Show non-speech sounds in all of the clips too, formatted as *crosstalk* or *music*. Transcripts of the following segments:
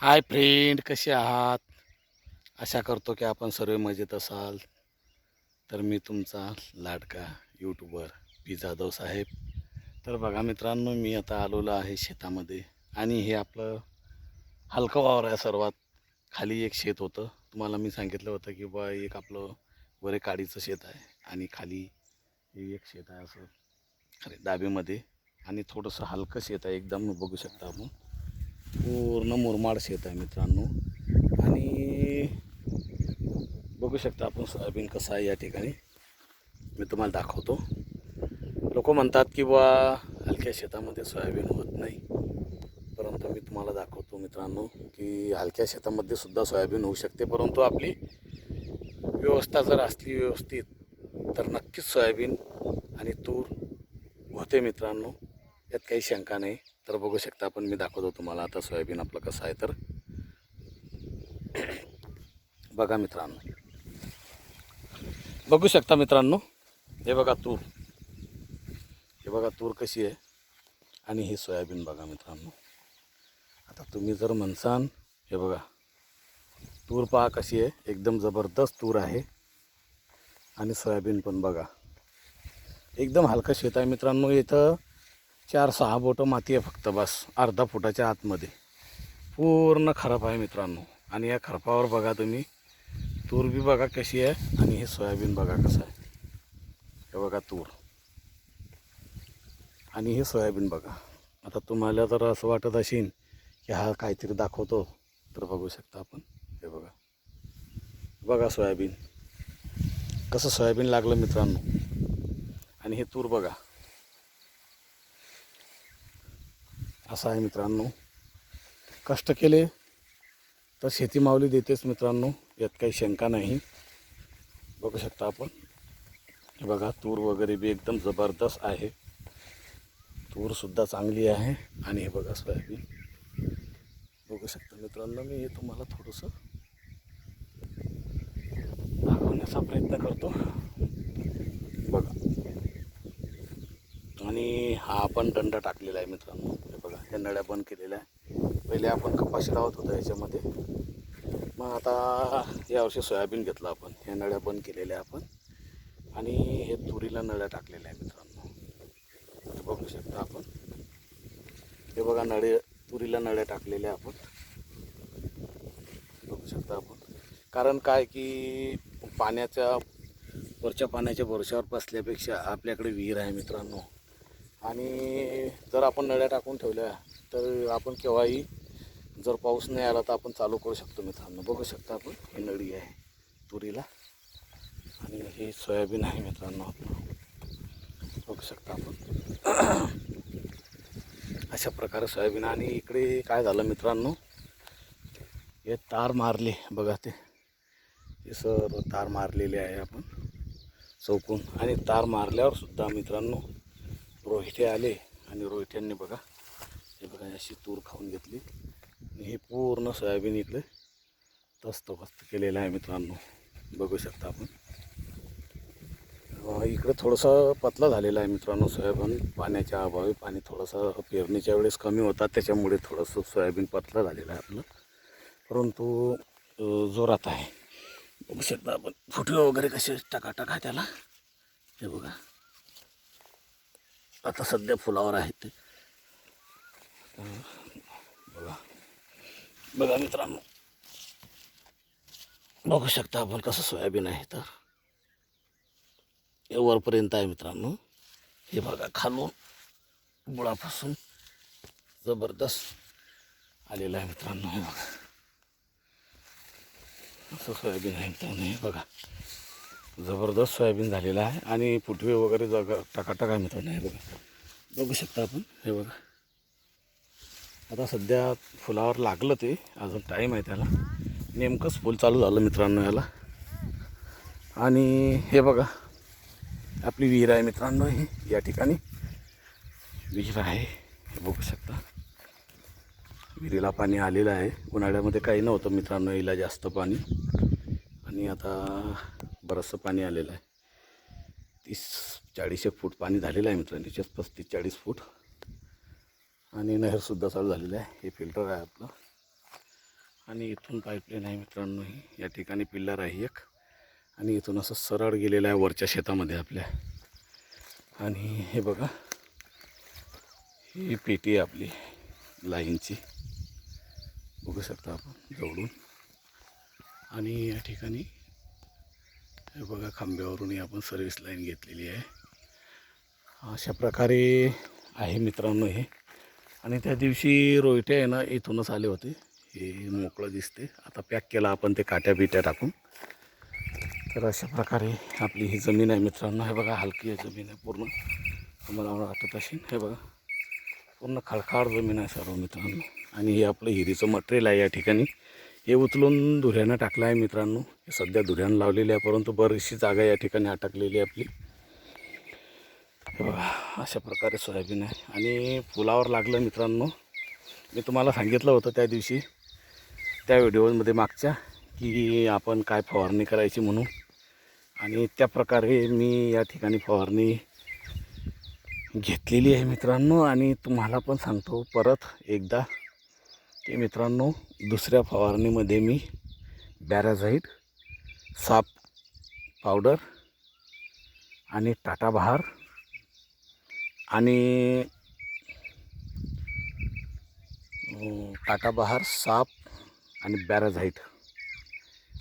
Hi friend कसे आहात? आशा करतो की आपण सर्व मजेत असाल. तर मी तुमचा लाडका यूट्यूबर पी जाधव साहेब. तर बघा मित्रांनो मी आता आलेलो आहे शेतामध्ये आणि हे आपलं हलकं वावर आहे सर्वात. खाली एक शेत होतं. तुम्हाला मी सांगितलं होतं की बा एक आपलं वरे काडीचं शेत आहे आणि खाली हे एक शेत आहे असं. अरे डाबीमध्ये. आणि थोडंसं हलकं शेत आहे एकदम बघू शकता आपण. पूर्ण मुरमाड शेत आहे मित्रांनो. आणि बघू शकता आपण सोयाबीन कसं आहे या ठिकाणी. मी तुम्हाला दाखवतो. लोक म्हणतात की बा हलक्या शेतामध्ये सोयाबीन होत नाही. परंतु मी तुम्हाला दाखवतो मित्रांनो की हलक्या शेतामध्ये सुद्धा सोयाबीन होऊ शकते. परंतु आपली व्यवस्था जर असली व्यवस्थित तर नक्कीच सोयाबीन आणि तूर होते मित्रांनो. यात काही शंका नाही. तर बघू शकता आपण मी दाखवतो तुम्हाला. आता सोयाबीन आपलं कसं आहे तर. *clears throat* बघा मित्रांनो. बघू शकता मित्रांनो हे बघा तूर. हे बघा तूर कशी आहे. आणि ही सोयाबीन बघा मित्रांनो. आता तुम्ही जर म्हणसान हे बघा. तूर पहा कशी आहे. एकदम जबरदस्त तूर आहे. आणि सोयाबीन पण बघा. एकदम हलकं शेत आहे मित्रांनो इथं. चार सहा बोटं माती आहे फक्त बस. अर्धा फुटाच्या आतमध्ये. पूर्ण खराब आहे मित्रांनो. आणि या खरपावर बघा तुम्ही. तूर बी बघा कशी आहे आणि हे सोयाबीन बघा कसं आहे. हे बघा तूर. आणि हे सोयाबीन बघा. आता तुम्हाला जर असं वाटत असेल की हा काहीतरी दाखवतो तर बघू शकता आपण. हे बघा. बघा सोयाबीन. कसं सोयाबीन लागलं मित्रांनो. आणि हे तूर बघा. असं आहे मित्रांनो. कष्ट केले तर शेती माऊली देतेच मित्रांनो. यात काही शंका नाही. बघू शकता आपण. हे बघा तूर वगैरे बी एकदम जबरदस्त आहे. तूरसुद्धा चांगली आहे. आणि हे बघा सोयाबीन. बघू शकता मित्रांनो मी हे तुम्हाला थोडंसं दाखवण्याचा प्रयत्न करतो. बघा. आणि हा आपण दंड टाकलेला आहे मित्रांनो. ह्या नळ्या बंद केलेल्या आहे पहिले आपण कपाशी लावत होतो याच्यामध्ये. मग आता यावर्षी सोयाबीन घेतलं आपण. ह्या नळ्या बंद केलेल्या आहे आपण. आणि हे तुरीला नळ्या टाकलेल्या आहे मित्रांनो. बघू शकता आपण. हे बघा नळे तुरीला नळ्या टाकलेल्या आहे आपण. बघू शकता आपण. कारण काय की पाण्याच्या वरच्या पाण्याच्या भरोश्यावर बसल्यापेक्षा आपल्याकडे विहीर आहे मित्रांनो. आणि जर आपण नळ्या टाकून ठेवल्या तर आपण केव्हाही जर पाऊस नाही आला तर आपण चालू करू शकतो मित्रांनो. बघू शकता आपण ही नळी आहे तुरीला. आणि हे सोयाबीन आहे मित्रांनो बघू शकता आपण. *clears throat* अशा प्रकारे सोयाबीन. आणि इकडे काय झालं मित्रांनो हे तार मारले. बघा ते. हे सर्व तार मारलेले आहे आपण. चौकून. आणि तार मारल्यावर सुद्धा मित्रांनो रोहिटे आले आणि रोहिट्यांनी बघा हे बघा अशी तूर खाऊन घेतली. आणि हे पूर्ण सोयाबीन इकडे तस्तबस्त केलेलं आहे मित्रांनो. बघू शकता आपण. इकडे थोडंसं पतला झालेला आहे मित्रांनो सोयाबीन. पाण्याच्या अभावी पाणी थोडंसं पेरणीच्या वेळेस कमी होतात त्याच्यामुळे थोडंसं सोयाबीन पतला झालेलं आहे आपलं. परंतु जोरात आहे. बघू शकता आपण. फुटवे वगैरे कसे टाका टाका त्याला. हे बघा. आता सध्या फुलावर आहेत ते. बघा. बघा मित्रांनो. बघू शकता आपण कसं सोयाबीन आहे तर. हे वरपर्यंत आहे मित्रांनो. हे बघा खालून बुळापासून जबरदस्त आलेलं आहे मित्रांनो. हे बघा. असं सोयाबीन आहे मित्रांनो. हे बघा. जबरदस्त सोयाबीन झालेलं आहे आणि पुटवे वगैरे जग टाकाटाक आहे मित्रांनो हे बघा. बघू शकता आपण हे बघा. आता सध्या फुलावर लागलं ते अजून टाईम आहे त्याला. नेमकंच फुल चालू झालं मित्रांनो याला. आणि हे बघा आपली विहीर आहे मित्रांनो ही या ठिकाणी. विहीर आहे हे बघू शकता. विहिरीला पाणी आलेलं आहे. उन्हाळ्यामध्ये काही नव्हतं मित्रांनो हिला जास्त पाणी. आणि आता बरंचसं पाणी आलेलं आहे. तीस चाळीस एक फूट पाणी झालेलं आहे मित्रांनो. त्याच्यात पस्तीस चाळीस फूट. आणि नहरसुद्धा चालू झालेलं आहे. हे फिल्टर आहे आपलं. आणि इथून पाईपलाईन आहे मित्रांनो ही. या ठिकाणी पिल्लर आहे एक. आणि इथून असं सरळ गेलेलं आहे वरच्या शेतामध्ये आपल्या. आणि हे बघा. ही पेटी आहे आपली. लाईनची. बघू शकता आपण जवळून. आणि या ठिकाणी हे बघा खांब्यावरूनही आपण सर्व्हिस लाईन घेतलेली आहे. अशा प्रकारे आहे मित्रांनो हे. आणि त्या दिवशी रोयटे आहे ना इथूनच आले होते. हे मोकळं दिसते. आता पॅक केलं आपण ते काट्या बिट्या टाकून. तर अशा प्रकारे आपली ही जमीन आहे मित्रांनो. हे बघा हलकी आहे जमीन आहे पूर्ण. तुम्हाला वाटत असेल हे बघा. पूर्ण खळखाळ जमीन आहे सर्व मित्रांनो. आणि हे आपलं हिरीचं मटेरियल आहे या ठिकाणी. हे उचलून धुऱ्यानं टाकलं आहे मित्रांनो. हे सध्या धुऱ्यानं लावलेले आहे परंतु बरीचशी जागा या ठिकाणी अटकलेली आहे आपली. अशा प्रकारे सोयाबीन आहे. आणि फुलावर लागलं मित्रांनो. मी तुम्हाला सांगितलं होतं त्या दिवशी त्या व्हिडिओमध्ये मागच्या की आपण काय फवारणी करायची म्हणून. आणि त्या प्रकारे मी या ठिकाणी फवारणी घेतलेली आहे मित्रांनो. आणि तुम्हाला पण सांगतो परत एकदा की मित्रांनो दुसऱ्या फवारणीमध्ये मी बॅराझाईट साप पावडर आणि टाटा बहार आणि टाटा बहार साप आणि बॅराझाईट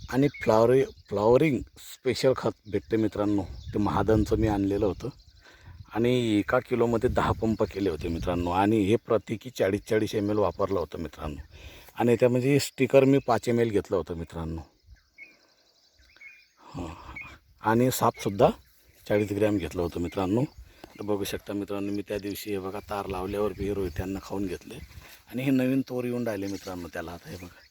आणि फ्लावरि फ्लॉवरिंग स्पेशल खत भेटते मित्रांनो. ते महादनचं मी आणलेलं होतं आणि एका किलोमध्ये दहा पंप केले होते मित्रांनो. आणि हे प्रत्येकी चाळीस चाळीस एम एल वापरलं होतं मित्रांनो. आणि त्यामध्ये म्हणजे स्टिकर मी पाच एम एल घेतलं होतं मित्रांनो. हां. आणि सापसुद्धा चाळीस ग्रॅम घेतलं होतं मित्रांनो. तर बघू शकता मित्रांनो मी त्या दिवशी हे बघा तार लावल्यावर बी रोहित्यांना खाऊन घेतले. आणि हे नवीन तोर येऊन राहिले मित्रांनो त्याला आता हे बघा.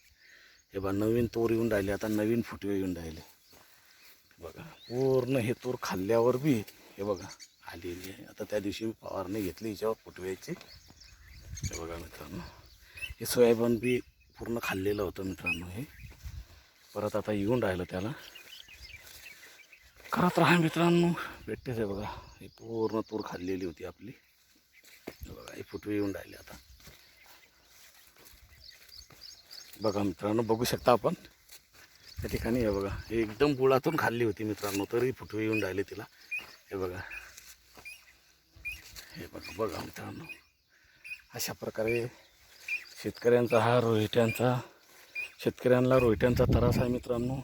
हे बघा नवीन तोर येऊन राहिले आता नवीन फुटवे येऊन राहिले. बघा पूर्ण हे तूर खाल्ल्यावर बी हे बघा आलेली आहे. आता त्या दिवशी मी फवारणी घेतली हिच्यावर फुटव्याची. हे बघा मित्रांनो हे सोयाबीन बी पूर्ण खाल्लेलं होतं मित्रांनो हे. परत आता येऊन राहिलं त्याला. करत राहा मित्रांनो भेटतेच आहे बघा. ही पूर्ण तूर खाल्लेली होती आपली. हे बघा हे फुटवे येऊन राहिले आता. बघा मित्रांनो बघू शकता आपण. त्या ठिकाणी हे बघा हे एकदम गुळातून खाल्ली होती मित्रांनो तरी फुटवे येऊन राहिले तिला. हे बघा. हे बघा बघा मित्रांनो. अशा प्रकारे शेतकऱ्यांचा हा रोहिट्यांचा शेतकऱ्यांना रोहिट्यांचा त्रास आहे मित्रांनो.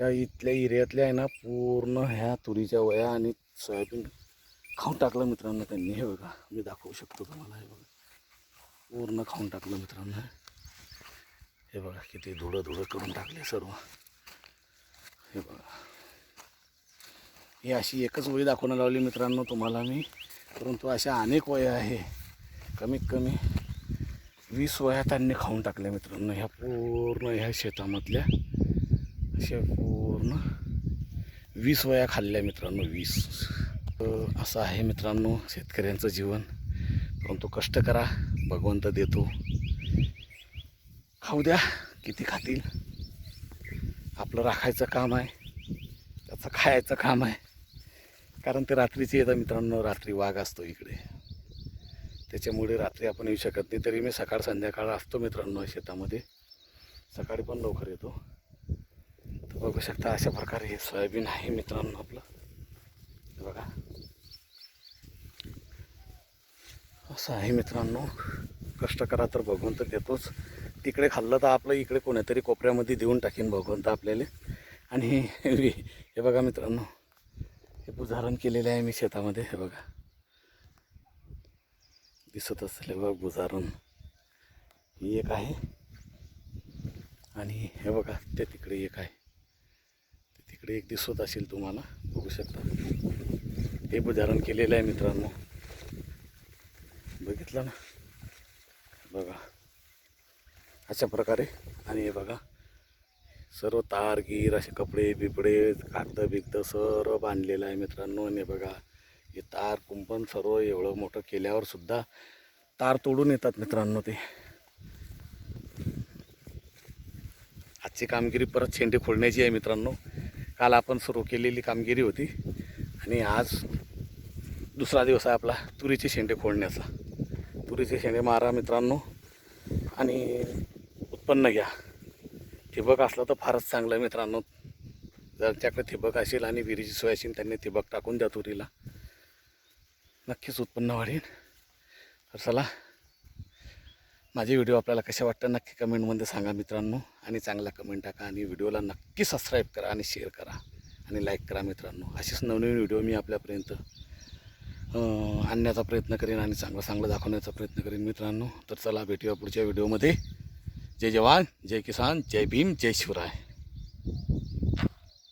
या इथल्या एरियातल्या आहे ना पूर्ण ह्या तुरीच्या वया आणि सोयाबीन खाऊन टाकलं मित्रांनो त्यांनी. हे बघा मी दाखवू शकतो तुम्हाला हे बघा. पूर्ण खाऊन टाकलं मित्रांनो. हे बघा किती धुडं धुडं करून टाकले सर्व. हे बघा. ही अशी एकच वही दाखवणं लावली मित्रांनो तुम्हाला मी. परंतु अशा अनेक वया आहे. कमीत कमी वीस वया त्यांनी खाऊन टाकल्या मित्रांनो ह्या पूर्ण ह्या शेतामधल्या अशा पूर्ण वीस वया खाल्ल्या मित्रांनो वीस. असं आहे मित्रांनो शेतकऱ्यांचं जीवन. परंतु कष्ट करा भगवंत देतो. खाऊ द्या किती खातील? आपलं राखायचं काम आहे त्याचं खायचं काम आहे. कारण ते रात्रीचे येतं मित्रांनो रात्री वाघ असतो इकडे. त्याच्यामुळे रात्री आपण येऊ शकत नाही. तरी मी सकाळ संध्याकाळ असतो मित्रांनो शेतामध्ये. सकाळी पण लवकर येतो. तर बघू शकता अशा प्रकारे हे सोयाबीन आहे मित्रांनो आपलं. हे बघा. असं आहे मित्रांनो. कष्ट करा तर भगवंत देतोच. तिकडे खाल्लं तर आपलं इकडे कोणीतरी कोपऱ्यामध्ये देऊन टाकीन भगवंत आपल्याला. आणि हे हे बघा मित्रांनो. हे पुजारण केलेलं आहे मी शेतामध्ये. हे बघा. दिसत असेल हे बघा बुजारण ही एक आहे. आणि हे बघा ते तिकडे एक आहे. ते तिकडे एक दिसत असेल तुम्हाला बघू शकता. हे बुजारण केलेलं आहे मित्रांनो. बघितलं ना? बघा. अशा प्रकारे. आणि हे बघा सर्व तार गीर असे कपडे बिपडे कागद बिगद सर्व बांधलेलं आहे मित्रांनो. आणि बघा हे तार कुंपण सर्व एवढं मोठं केल्यावर सुद्धा तार तोडून येतात मित्रांनो ते. आजची कामगिरी परत शेंडे खोडण्याची आहे मित्रांनो. काल आपण सुरू केलेली कामगिरी होती आणि आज दुसरा दिवस आहे आपला तुरीचे शेंडे खोडण्याचा तुरीचे शेंडे मारा मित्रांनो आणि उत्पन्न घ्या. ठिबक असलं तर फारच चांगलं आहे मित्रांनो. जर त्याकडे ठिबक असेल आणि विहिरीची सोय असेल त्यांनी ठिबक टाकून द्या तुरीला. नक्कीच उत्पन्न वाढेल. तर चला माझे व्हिडिओ आपल्याला कशा वाटतं नक्की कमेंटमध्ये सांगा मित्रांनो. आणि चांगला कमेंट टाका आणि व्हिडिओला नक्की सबस्क्राईब करा आणि शेअर करा आणि लाईक करा मित्रांनो. असेच नवनवीन व्हिडिओ मी आपल्यापर्यंत आणण्याचा प्रयत्न करेन आणि चांगलं चांगलं दाखवण्याचा प्रयत्न करेन मित्रांनो. तर चला भेटूया पुढच्या व्हिडिओमध्ये. जय जवान जय किसान जय भीम जय शिवराय.